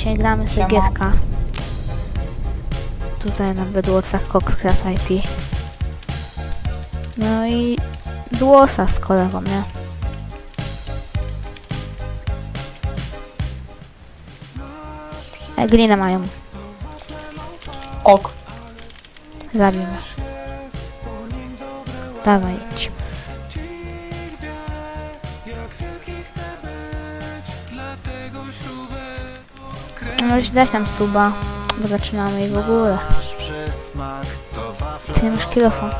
Dzisiaj gramy Siema. Segietka. Tutaj na Bedwarsach Coxcraft IP. No i Dłosa z kolegą, nie? E, glina mają. Ok. Zabijmy. Dawaj, idź. Możesz dać nam suba, bo zaczynamy i w ogóle. Ty nie masz kilofon.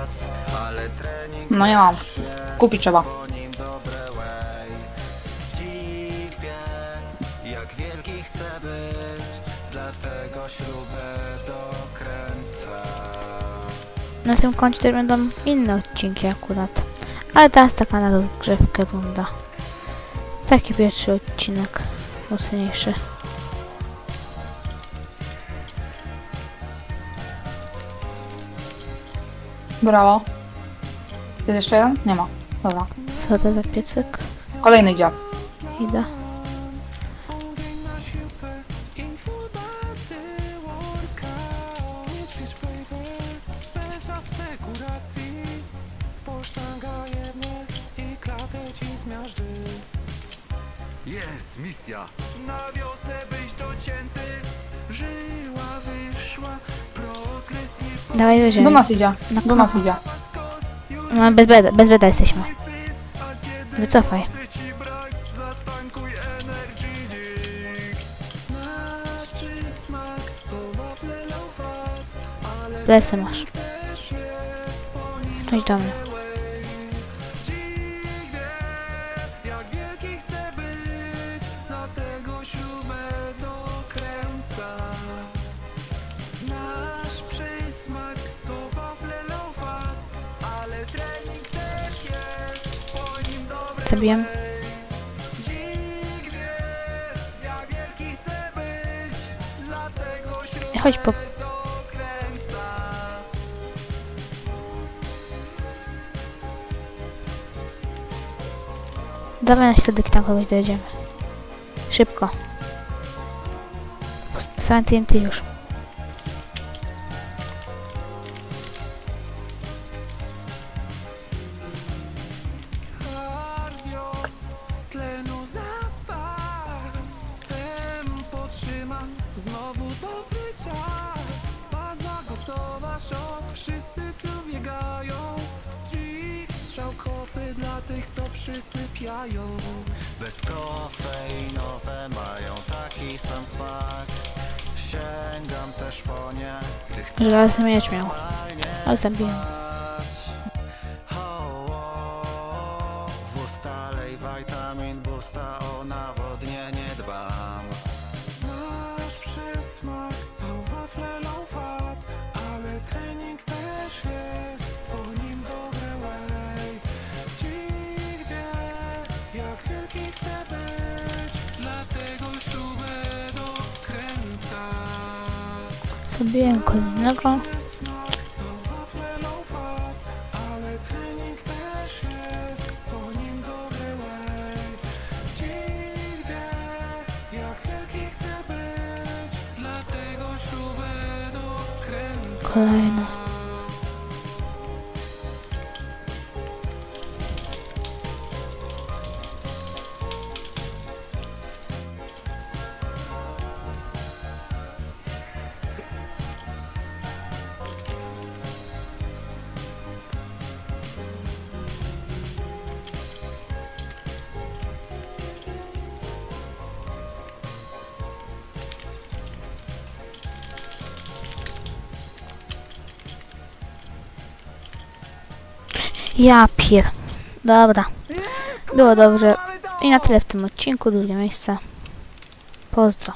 No nie mam. Kupić trzeba. Na tym koncie też będą inne odcinki akurat. Ale teraz taka na rozgrzewkę runda. Taki pierwszy odcinek. Mocniejszy. Brawo. Jest jeszcze jeden? Nie ma. Dobra. Co to za piecyk? Kolejny idzie. Idę. Bez asekuracji Posztanga jednie i klatę ci zmiażdży Jest misja Na wiosnę być docięty Dawaj wyżej. Do nas idzie. Na Do nas idzie. No, bez beda, bez beda jesteśmy. Wycofaj. ci brak Zatankuj energy drink I Chodź po... Dawaj na śledyk na kogoś dojedziemy. Szybko. Stawiam TNT już. Tych, przysypiają Bezkofeinowe mają taki sam smak. Sięgam też po nie, gdy chcę Żelazny miecz miał. Zabiłem kolejnego. wafle Ja pier... Dobra. Było dobrze. I na tyle w tym odcinku. Drugie miejsce. Pozdro.